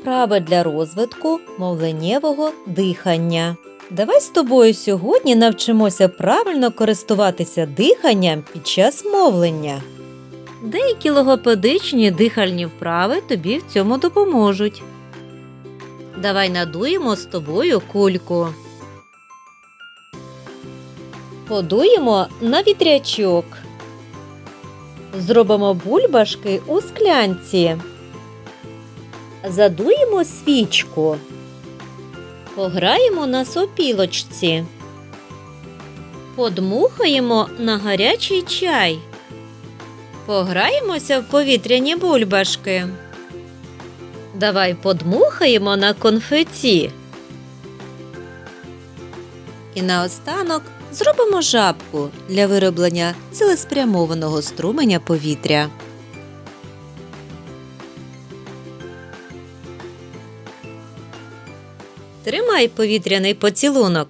Вправи для розвитку мовленнєвого дихання. Давай з тобою сьогодні навчимося правильно користуватися диханням під час мовлення. Деякі логопедичні дихальні вправи тобі в цьому допоможуть. Давай надуємо з тобою кульку. Подуємо на вітрячок. Зробимо бульбашки у склянці. Задуємо свічку. Пограємо на сопілочці. Подмухаємо на гарячий чай. Пограємося в повітряні бульбашки. Давай подмухаємо на конфеті. І наостанок зробимо жабку для вироблення цілеспрямованого струменя повітря. Тримай повітряний поцілунок.